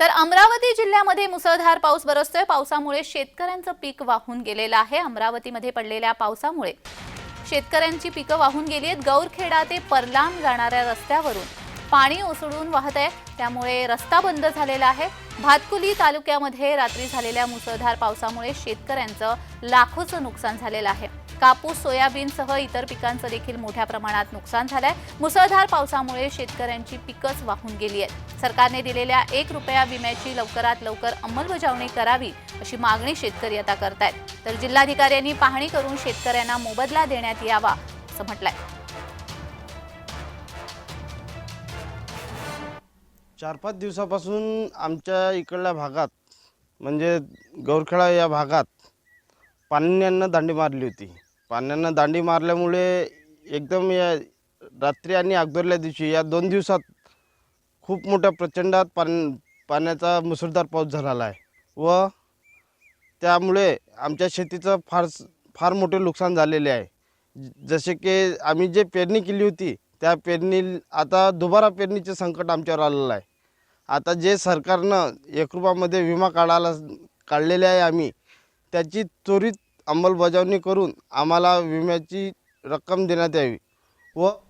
तर अमरावती जिल्ह्यामध्ये मुसळधार पाऊस बरसतोय. पावसामुळे शेतकऱ्यांचं पीक वाहून गेलेलं आहे. अमरावतीमध्ये पडलेल्या पावसामुळे शेतकऱ्यांची पिकं वाहून गेली आहेत. गौरखेडा ते परलाम जाणाऱ्या रस्त्यावरून पाणी ओसडून वाहत आहे. त्यामुळे रस्ता बंद झालेला आहे. भातकुली तालुक्यामध्ये रात्री झालेल्या मुसळधार पावसामुळे शेतकऱ्यांचं लाखोचं नुकसान झालेलं आहे. कापूस सोयाबीनसह इतर पिकांचं देखील मोठ्या प्रमाणात नुकसान झालंय. मुसळधार पावसामुळे शेतकऱ्यांची पिकंच वाहून गेली आहेत. सरकारने दिलेल्या एक रुपया विम्याची लवकरात लवकर अंमलबजावणी करावी अशी मागणी शेतकरी आता करतायत. तर जिल्हाधिकाऱ्यांनी पाहणी करून शेतकऱ्यांना मोबदला देण्यात यावा असं म्हटलंय. चार पाच दिवसापासून आमच्या इकडल्या भागात म्हणजे गौरखेडा या भागात पाण्यानं दांडी मारली होती. पाण्यानं दांडी मारल्यामुळे एकदम या रात्री आणि अगोदरल्या दिवशी या दोन दिवसात खूप मोठ्या प्रचंडात पान पाण्याचा मुसळधार पाऊस झालेला आहे व त्यामुळे आमच्या शेतीचं फार फार मोठे नुकसान झालेले आहे. जसे की आम्ही जे पेरणी केली होती त्या पेरणी आता दुबारा पेरणीचे संकट आमच्यावर आलेलं आहे. आता जे सरकारनं एक रुपयामध्ये विमा काढायला काढलेले आहे आम्ही त्याची त्वरित अंमलबजावणी करून आम्हाला विम्याची रक्कम देण्यात यावी व